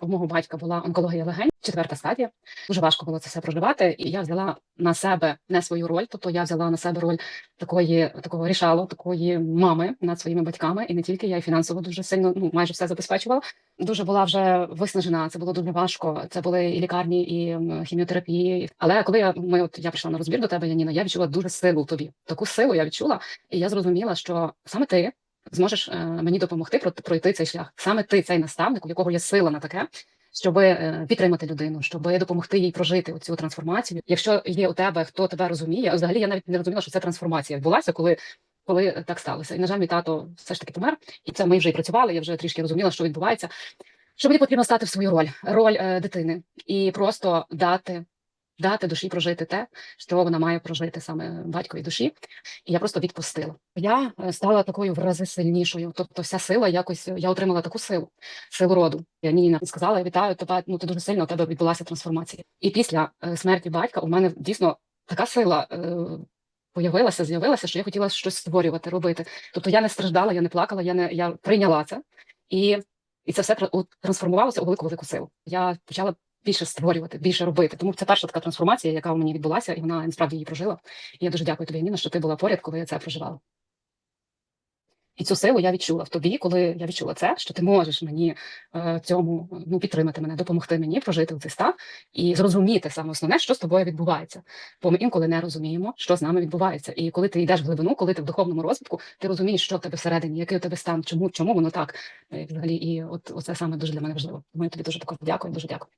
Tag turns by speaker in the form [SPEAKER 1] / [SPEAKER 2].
[SPEAKER 1] У мого батька була онкологія легень, четверта стадія. Дуже важко було це все проживати. І я взяла на себе не свою роль, тобто я взяла на себе роль такої такого рішало, такої мами над своїми батьками, і не тільки я і фінансово дуже сильно ну майже все забезпечувала. Дуже була вже виснажена. Це було дуже важко. Це були і лікарні, і хіміотерапії. Але коли я ми от я прийшла на розбір до тебе, Яніна, я відчула дуже силу тобі. Таку силу я відчула, і я зрозуміла, що саме ти зможеш е, мені допомогти про- пройти цей шлях. Саме ти цей наставник, у якого є сила на таке. Щоб підтримати людину, щоб допомогти їй прожити цю трансформацію. Якщо є у тебе, хто тебе розуміє, взагалі я навіть не розуміла, що це трансформація відбулася, коли, коли так сталося. І на жаль, мій тато все ж таки помер, і це ми вже і працювали. Я вже трішки розуміла, що відбувається. Що мені потрібно стати в свою роль, роль е, дитини, і просто дати, дати душі прожити те, що вона має прожити саме батькові душі. І я просто відпустила. Я е, стала такою в рази сильнішою. Тобто, вся сила якось я отримала таку силу, силу роду. Я Ніна сказала: вітаю тебе. Ну ти дуже сильно у тебе відбулася трансформація. І після е, смерті батька у мене дійсно така сила. е, Появилася, з'явилася, що я хотіла щось створювати, робити. Тобто я не страждала, я не плакала, я не я прийняла це, і, і це все трансформувалося у велику велику силу. Я почала більше створювати, більше робити. Тому це перша така трансформація, яка у мені відбулася, і вона насправді її прожила. І я дуже дякую тобі, Ніна, що ти була поряд, коли я це проживала. І цю силу я відчула в тобі, коли я відчула це, що ти можеш мені е, цьому ну, підтримати мене, допомогти мені прожити цей стан і зрозуміти саме основне, що з тобою відбувається. Бо ми інколи не розуміємо, що з нами відбувається. І коли ти йдеш в глибину, коли ти в духовному розвитку, ти розумієш, що в тебе всередині, який у тебе стан, чому, чому воно так. Е, Взагалі, і от оце саме дуже для мене важливо. Тому я тобі дуже також дякую, дуже дякую.